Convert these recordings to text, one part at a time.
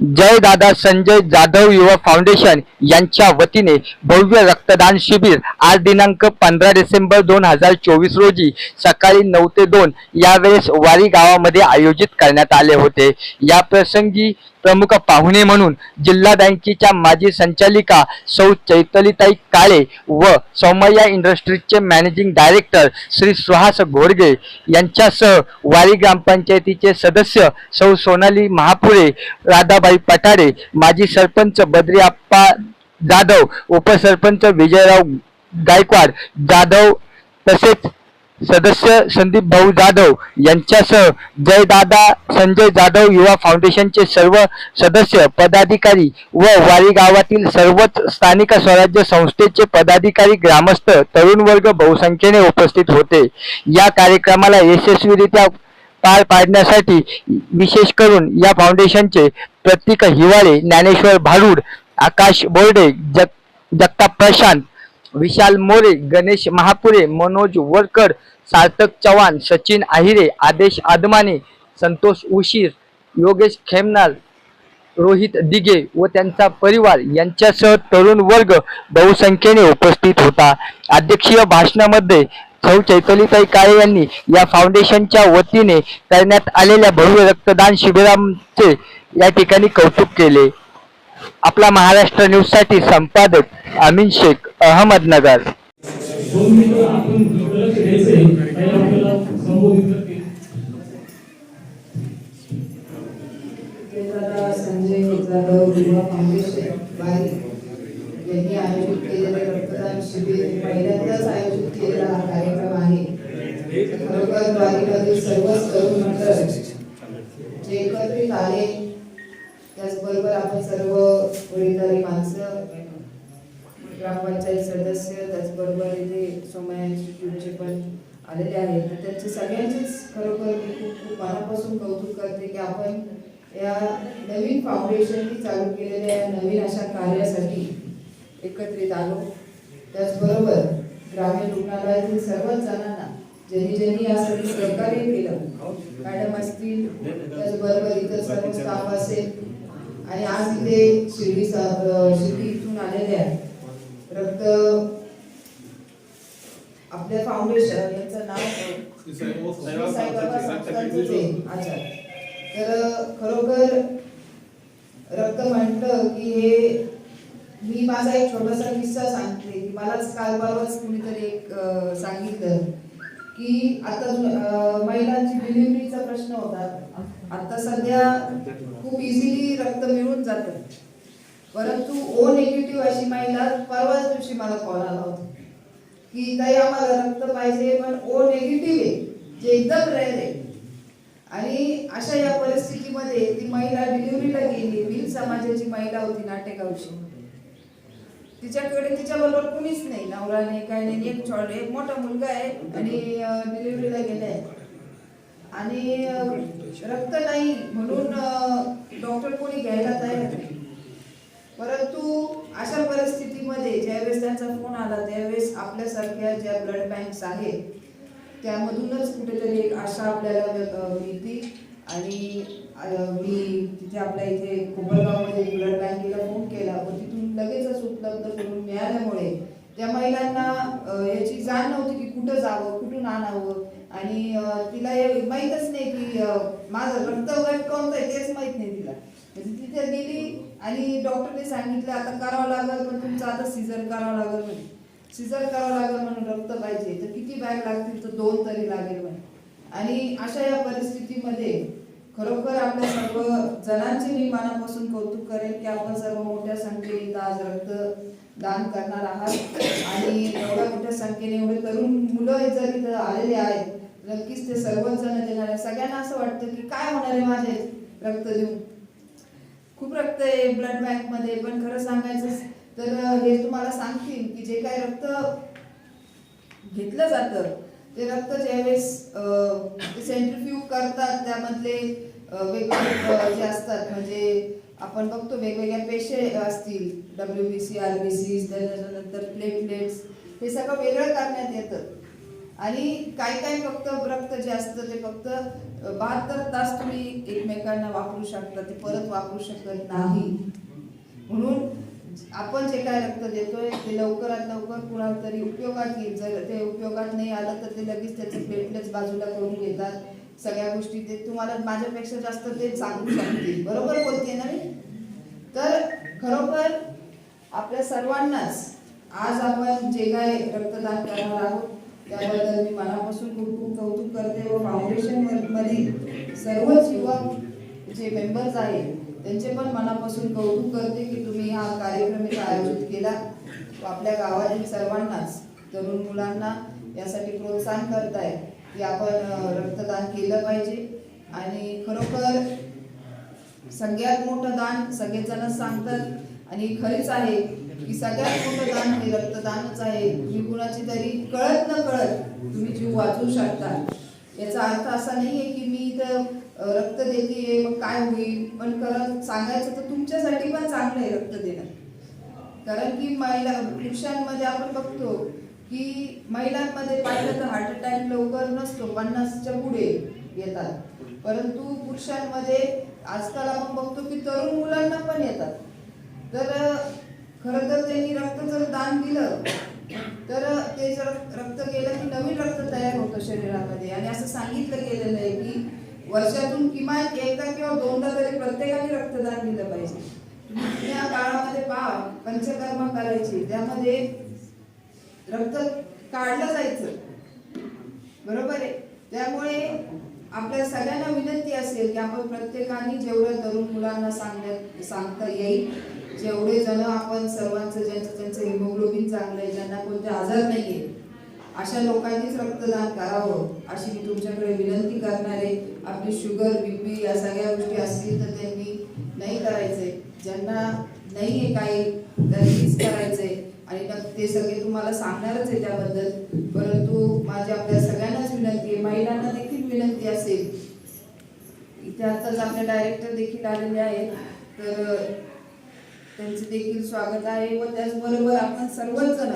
जय दादा संजय जाधव युवा फाउंडेशन यांच्या वतीने भव्य रक्तदान शिबिर आज दिनांक पंधरा डिसेंबर दोन हजार चोवीस रोजी सकाळी नऊ ते दोन यावेळेस वारी गावामध्ये आयोजित करण्यात आले होते. या प्रसंगी प्रमुख पाहुणे म्हणून जिल्हा बँकेच्या माजी संचालिका सौ चैतलीताई काळे व सौमय्या इंडस्ट्रीजचे मॅनेजिंग डायरेक्टर श्री सुहास घोडगे यांच्यासह वारी ग्रामपंचायतीचे सदस्य सौ सोनाली महापुरे राधाबाई पठारे माजी सरपंच बद्री आप्पा जाधव उपसरपंच विजयराव गायकवाड जाधव तसेच सदस्य संदीप भाऊ जाधव यांच्यासह जयदादा संजय जाधव युवा फाउंडेशनचे सर्व सदस्य पदाधिकारी व वारी गावातील सर्वच स्थानिक स्वराज्य संस्थेचे पदाधिकारी ग्रामस्थ तरुण वर्ग बहुसंख्येने उपस्थित होते. या कार्यक्रमाला यशस्वीरित्या पार पाडण्यासाठी विशेष करून या फाउंडेशनचे प्रतीक हिवाळे ज्ञानेश्वर भारूड आकाश बोर्डे जग जगताप प्रशांत विशाल मोरे गणेश महापुरे मनोज वरकर सार्थक चव्हाण सचिन आहिरे आदेश आदमाने संतोष उशीर योगेश खेमनाल रोहित दिगे व त्यांचा परिवार यांच्यासह तरुण वर्ग बहुसंख्येने उपस्थित होता. अध्यक्षीय भाषणामध्ये सौ चैतलीताई काळे यांनी या फाउंडेशनच्या वतीने करण्यात आलेल्या भव्य रक्तदान शिबिरांचे या ठिकाणी कौतुक केले. आपला महाराष्ट्र न्यूजसाठी संपादक अमीन शेख अहमदनगर. संजय जाधव युवा फाउंडेशन यांनी आयोजित केलेले रक्तदान शिबिर पहिल्यांदाच आयोजित केलेला हा कार्यक्रम आहे. खरोखर वारीमधील सर्वच तरुण मंडळ जे एकत्रित आले त्याचबरोबर आपण सर्व वडीलधारी माणसं ग्रामपंचायत सदस्य त्याचबरोबर इथे सोमया इन्स्टिट्यूटचे पण आलेले आहेत. तर त्यांचे सगळ्यांचेच खरोखर मी खूप खूप मनापासून कौतुक करते की आपण या नवीन फाउंडेशननी चालू केलेल्या या नवीन अशा कार्यासाठी एकत्रित आलो. त्याचबरोबर ग्रामीण रुग्णालयातील सर्वच जणांना ज्यांनी ज्यांनी यासाठी सहकार्य केलं मॅडम असतील त्याचबरोबर इतर सर्व स्टाफ असेल आणि आज इथे शिर्डी शिर्डी इथून आलेले आहेत. रक्त आपल्या फाउंडेशन यांचं नाव साईबाबा तर खरोखर रक्त म्हटलं की हे मी माझा एक छोटासा किस्सा सांगते की मलाच काल परवाच कुणीतरी एक सांगितलं की आता महिलांची डिलिव्हरीचा प्रश्न होता. आता सध्या खूप इझिली रक्त मिळून जातं. परंतु ओ निगेटिव्ह अशी महिला परवाच दिवशी मला कॉल आला होता. की ताई आम्हाला रक्त पाहिजे पण ओ निगेटिव्ह आहे जे एकदम रेअर आहे. आणि अशा या परिस्थितीमध्ये ती महिला डिलिव्हरीला गेली वीर समाजाची महिला होती नाटेगावची. तिच्याकडे तिच्याबरोबर कुणीच नाही नवरा नाही काय नाही एक छोट एक मोठा मुलगा आहे आणि डिलिव्हरीला गेलाय. आणि रक्त नाही म्हणून डॉक्टर कोणी घ्यायला तयार नाही. परंतु अशा परिस्थितीमध्ये ज्यावेळेस त्यांचा फोन आला त्यावेळेस आपल्यासारख्या ज्या ब्लड बँक्स आहेत त्यामधूनच कुठेतरी एक आशा आपल्याला अ, मिळती. आणि मी तिथे आपल्या इथे कोपरगावमध्ये ब्लड बँकेला फोन केला. व तिथून लगेचच उपलब्ध करून मिळाल्यामुळे त्या महिलांना याची जाण नव्हती की कुठं जावं कुठून आणावं. आणि तिला हे माहीतच नाही की माझं रक्त वगैरे कोणतं आहे तेच माहीत नाही तिला. म्हणजे तिथे गेली आणि डॉक्टरने सांगितलं आता करावं लागेल पण तुमचं आता सीझर करावं लागेल म्हणे. सीझर करावं लागेल म्हणून रक्त पाहिजे. तर किती बॅग लागतील तर दोन तरी लागेल म्हणे. आणि अशा या परिस्थितीमध्ये खरोखर आपल्या सर्व जणांचे मी मनापासून कौतुक करेन की आपण सर्व मोठ्या संख्येने आज रक्त दान करणार आहात. आणि एवढ्या मोठ्या संख्येने एवढे तरुण मुलं जर इथं आलेले आहेत नक्कीच ते सर्वच जण देणार आहे सगळ्यांना असं वाटतं की काय होणार आहे माझे रक्त देऊन? खूप रक्त आहे ब्लड बँकमध्ये पण खरं सांगायचं तर हे तुम्हाला सांगतील की जे काही रक्त घेतलं जातं ते रक्त ज्यावेळेस सेंट्रिफ्यूग करतात त्यामधले वेगवेगळे जे असतात म्हणजे आपण बघतो वेगवेगळ्या पेशे असतील W B C R B C त्याच्यानंतर प्लेटलेट्स हे सगळं वेगळं करण्यात येतं. आणि काय काय फक्त रक्त जे असतं ते फक्त बहात्तर तास तुम्ही एकमेकांना वापरू शकता ते परत वापरू शकत नाही. म्हणून आपण जे काय रक्त देतोय ते लवकरात लवकर कुणाला तरी उपयोगात येईल. जर ते उपयोगात नाही आलं तर ते लगेच त्याचे प्लेटलेट्स बाजूला करून घेतात. सगळ्या गोष्टी ते तुम्हाला माझ्यापेक्षा जास्त ते सांगू शकतील. बरोबर बोलते ना मी? तर खरोखर आपल्या सर्वांनाच आज आपण जे काय रक्तदान करणार आहोत त्याबद्दल मी मनापासून खूप खूप कौतुक करते व फाउंडेशन मधील सर्वच युवक जे मेंबर्स आहेत त्यांचे पण मनापासून कौतुक करते की तुम्ही हा कार्यक्रम इथे आयोजित केला. व आपल्या गावातील सर्वांनाच तरुण मुलांना यासाठी प्रोत्साहन करताय की आपण रक्तदान केलं पाहिजे. आणि खरोखर सगळ्यात मोठं दान सगळेजणच जण सांगतात. आणि खरीच आहे की सगळ्यात मोठं दान हे रक्तदानच आहे. तुम्ही कुणाची तरी कळत न कळत तुम्ही जीव वाचवू शकता. याचा अर्थ असा नाहीये की मी इथं रक्त देते मग काय होईल? पण खरं सांगायचं तर तुमच्यासाठी पण चांगलं आहे रक्त देणं. कारण की महिला पुरुषांमध्ये आपण बघतो की महिलांमध्ये पाहिलं तर हार्ट अटॅक लवकर नसतो पन्नासच्या पुढे येतात. परंतु पुरुषांमध्ये आजकाल आपण बघतो की तरुण मुलांना पण येतात. तर खरं तर त्यांनी रक्त जर दान दिलं तर ते जर रक्त गेलं की नवीन रक्त तयार होतं शरीरामध्ये. आणि असं सांगितलं गेलेलं आहे की वर्षातून किमान एकदा किंवा दोनदा तरी प्रत्येकाने रक्तदान दिलं पाहिजे. या काळामध्ये पहा पंचकर्म करायचे त्यामध्ये रक्त काढलं जायचं. बरोबर आहे? त्यामुळे आपल्या सगळ्यांना विनंती असेल की आपण प्रत्येकाने जेवढं तरुण मुलांना सांगण्यात सांगता येईल जेवढे जण आपण सर्वांचं ज्यांचं त्यांचं हिमोग्लोबिन चांगलं आहे ज्यांना कोणते आजार नाहीये अशा लोकांनीच रक्तदान करावं अशी मी तुमच्याकडे विनंती करणार आहे. आपली शुगर बीपी या सगळ्या गोष्टी असतील तर त्यांनी नाही करायचंय. ज्यांना नाही आहे काही त्यांनीच करायचंय. आणि ते सगळे तुम्हाला सांगणारच आहे त्याबद्दल. परंतु माझी आपल्या सगळ्यांनाच विनंती आहे महिलांना देखील विनंती असेल. इथे आताच आपले डायरेक्टर देखील आलेले आहेत. तर त्यांचे देखील स्वागत आहे व त्याचबरोबर आपण सर्वच जण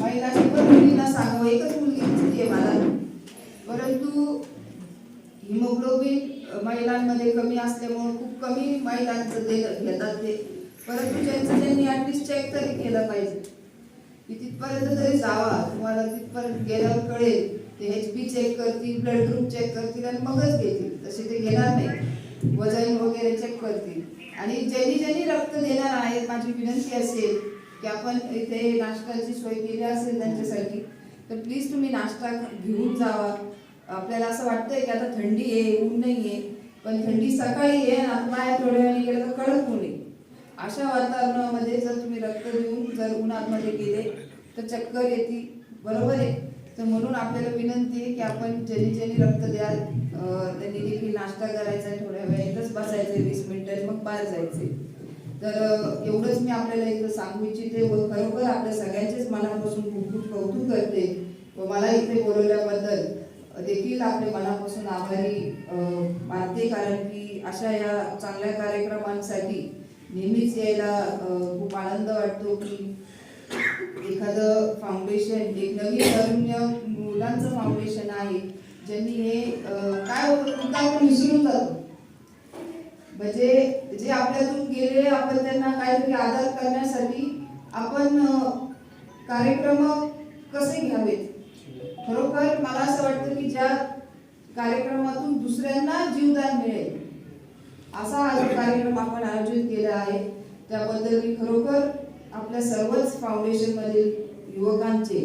महिलांनी पण मुलींना सांगावं एकच मुलगी दिसते मला. परंतु हिमोग्लोबिन महिलांमध्ये कमी असल्यामुळे खूप कमी महिलांचं ते घेतात ते. परंतु ज्यांचं त्यांनी ॲटलिस्ट चेक तरी केलं पाहिजे. की तिथपर्यंत तरी जावा. तुम्हाला तिथपर्यंत गेल्यावर कळेल. ते एच पी चेक करतील ब्लड ग्रुप चेक करतील आणि मगच घेतील. तसे ते घेणार नाही. वजन वगैरे चेक करतील आणि ज्यांनी ज्यांनी रक्त देणार आहेत माझी विनंती असेल की आपण इथे नाश्त्याची सोय केली असेल त्यांच्यासाठी तर प्लीज तुम्ही नाश्ता घेऊन जावा. आपल्याला असं वाटतंय की आता थंडी आहे ऊन नाही आहे पण थंडी सकाळी आहे आणि बाहेर थोड्या वेळाने गेलं तर कडक ऊन आहे. अशा वातावरणामध्ये जर तुम्ही रक्त देऊन जर उन्हामध्ये गेले तर चक्कर येते बरोबर आहे? तर म्हणून आपल्याला विनंती आहे की आपण ज्यांनी ज्यांनी रक्त द्याल. त्यांनी देखील नाश्ता करायचा आहे थोड्या वेळ इथंच बसायचं वीस मिनिटं मग बाहेर जायचे. तर एवढंच मी आपल्याला इथं सांगू इच्छिते व खरोखर आपल्या सगळ्यांचेच मनापासून खूप खूप कौतुक करते. व मला इथे बोलवल्याबद्दल देखील आपले मनापासून आभारी मानते. कारण की अशा या चांगल्या कार्यक्रमांसाठी नेहमीच यायला खूप आनंद वाटतो की एखादं फाउंडेशन एक नवीन तरुण मुलांचं फाउंडेशन आहे ज्यांनी हे काय होतं खूपदा आपण विसरून जातो. म्हणजे जे आपल्यातून गेले आपण त्यांना काहीतरी आदर करण्यासाठी आपण कार्यक्रम कसे घ्यावेत? खरोखर मला असं वाटतं की ज्या कार्यक्रमातून दुसऱ्यांना जीवदान मिळेल असा हा कार्यक्रम आपण आयोजित केला आहे त्याबद्दल मी खरोखर आपल्या सर्वच फाउंडेशन मधील युवकांचे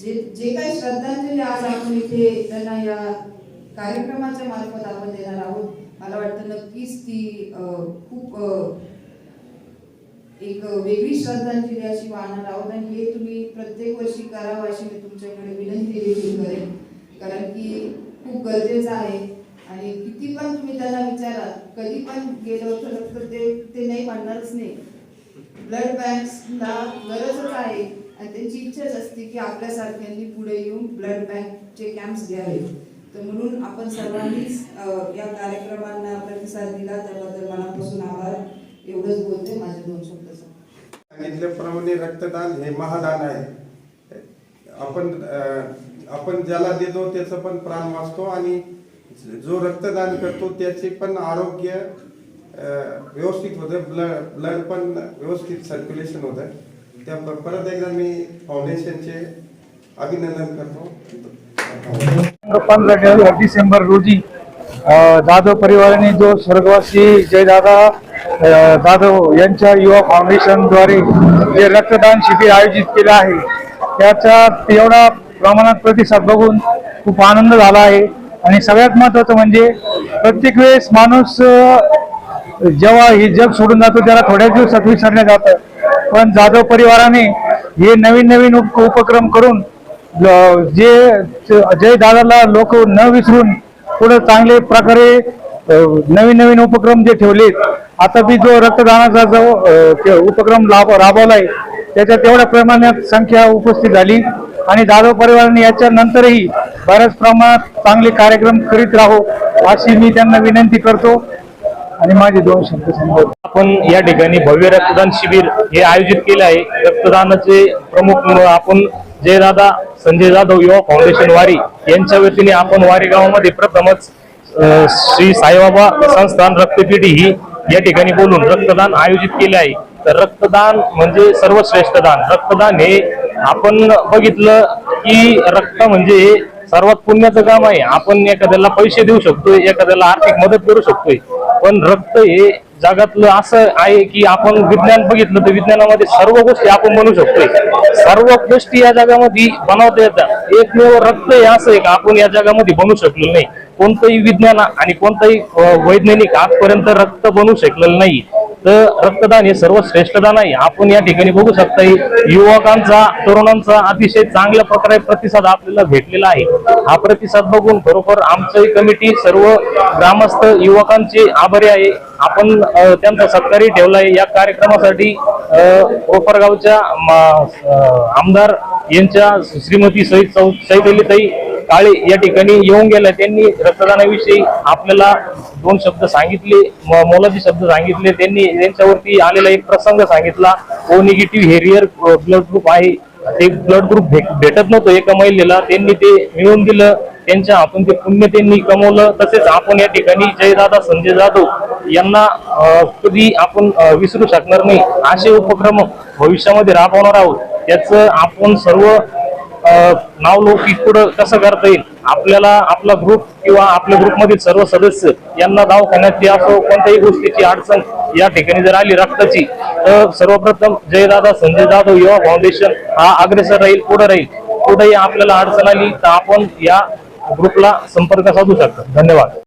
जे जे काही श्रद्धांजली आज आपण इथे त्यांना या कार्यक्रमाच्या मार्फत आपण देणार आहोत मला वाटतं नक्कीच ती खूप एक वेगळी श्रद्धांजली अशी वाहणार आहोत आणि हे तुम्ही प्रत्येक वर्षी करावं अशी मी तुमच्याकडे विनंती देखील करेन. कारण की खूप गरजेचं आहे आणि किती पण तुम्ही त्यांना विचारा कधी पण गेलो तर तर ते ते नाही म्हणणारच नाही. ब्लड बँक्सला गरजच आहे. आणि त्यांची इच्छाच असते की आपल्यासारख्यांनी पुढे येऊन ब्लड बँकचे कॅम्प्स घ्यावे. तर म्हणून आपण सर्वांनीच या कार्यक्रमांना प्रतिसाद दिला. त्याबद्दल मनापासून आभार. एवढंच बोलते. माझे दोन शब्द सांगितल्याप्रमाणे रक्तदान हे महादान आहे. आपण आपण ज्याला देतो त्याचं पण प्राण वाचतो आणि जो रक्तदान करतो त्याचे पण आरोग्य व्यवस्थित होतं. ब्लड ब्लड पण व्यवस्थित सर्क्युलेशन होतं. त्या परत एकदा मी फाउंडेशनचे अभिनंदन करतो. पंधरा डिसेंबर रोजी जाधव परिवाराने जो स्वर्गवासी जयदादा जाधव यांच्या युवा फाउंडेशनद्वारे जे रक्तदान शिबिर आयोजित केलं आहे त्याचा एवढा प्रमाणात प्रतिसाद बघून खूप आनंद झाला आहे. आणि सगळ्यात महत्वाचं म्हणजे प्रत्येक वेळेस माणूस जेव्हा हे जग सोडून जातो त्याला थोड्याच दिवसात विसरलं जातं. पण जाधव परिवाराने हे नवीन नवीन उप उपक्रम करून जे जय दादाला लोक न विसरून पुढे चांगले प्रकारे नवीन नवीन उपक्रम जे ठेवलेत आता बी जो रक्तदानाचा जो ते उपक्रम लाभ राबवलाय त्याच्यात तेवढ्या प्रमाणात संख्या उपस्थित झाली. आणि जाधव परिवाराने याच्या नंतरही बऱ्याच प्रमाणात चांगले कार्यक्रम करीत राहो अशी मी त्यांना विनंती करतो. आणि माझे दोन शब्द संबोधन आपण या ठिकाणी भव्य रक्तदान शिबिर हे आयोजित केले आहे. रक्तदानाचे प्रमुख आपण जयदादा संजय जाधव युवा फाउंडेशन वारी यांच्या वतीने आपण वारी गावामध्ये प्रथमच श्री साईबाबा संस्थान रक्तपेढी ही या ठिकाणी बोलून रक्तदान आयोजित केले आहे. तर रक्तदान म्हणजे सर्वश्रेष्ठ दान. रक्तदान हे आपण बघितलं की रक्त म्हणजे सर्वात पुण्याचं काम आहे. आपण एखाद्याला पैसे देऊ शकतोय एखाद्याला आर्थिक मदत करू शकतोय. पण रक्त हे जगातलं असं आहे की आपण विज्ञान बघितलं तर विज्ञानामध्ये सर्व गोष्टी आपण बनवू शकतोय. सर्व गोष्टी या जगामध्ये बनवता येतात. एकमेव रक्त हे असं आहे का आपण या जगामध्ये बनवू शकलेलं नाही. कोणतंही विज्ञान आणि कोणतंही वैज्ञानिक आजपर्यंत रक्त बनवू शकलेलं नाही. तर रक्तदान हे सर्व दान आहे. आपण या ठिकाणी बघू शकता युवकांचा तरुणांचा अतिशय चांगल्या प्रकारे प्रतिसाद आपल्याला भेटलेला आहे. हा प्रतिसाद बघून खरोखर आमची कमिटी सर्व ग्रामस्थ युवकांचे आभारी आहे. आपण त्यांचा सत्कारही ठेवला आहे. या कार्यक्रमासाठी कोपरगावच्या आमदार यांच्या श्रीमती सहित अली ताई काळे या ठिकाणी येऊन गेल्या त्यांनी रक्तदानाविषयी आपल्याला दोन शब्द सांगितले म- मोलाचे शब्द सांगितले त्यांनी त्यांच्यावरती आलेला एक प्रसंग सांगितला ओ निगेटिव्ह हेरियर ब्लड ग्रुप आहे. ते ब्लड ग्रुप भेटत नव्हतं एका महिलेला त्यांनी ते मिळवून दिलं त्यांच्या हातून ते पुण्य त्यांनी कमवलं. तसेच आपण या ठिकाणी जयदादा संजय जाधव यांना कधी आपण विसरू शकणार नाही असे उपक्रम भविष्यामध्ये राबवणार आहोत. त्याचं आपण सर्व नाव पुढं कसं करता येईल? आपल्याला आपला ग्रुप किंवा आपल्या ग्रुपमधील सर्व सदस्य यांना दवाखान्याची असो कोणत्याही गोष्टीची अडचण या ठिकाणी जर आली रक्ताची तर सर्वप्रथम जयदादा संजय जाधव युवा फाउंडेशन हा अग्रेसर राहील पुढे राहील. कुठेही आपल्याला अडचण आली तर आपण या ग्रुपला संपर्क साधू शकतो. धन्यवाद.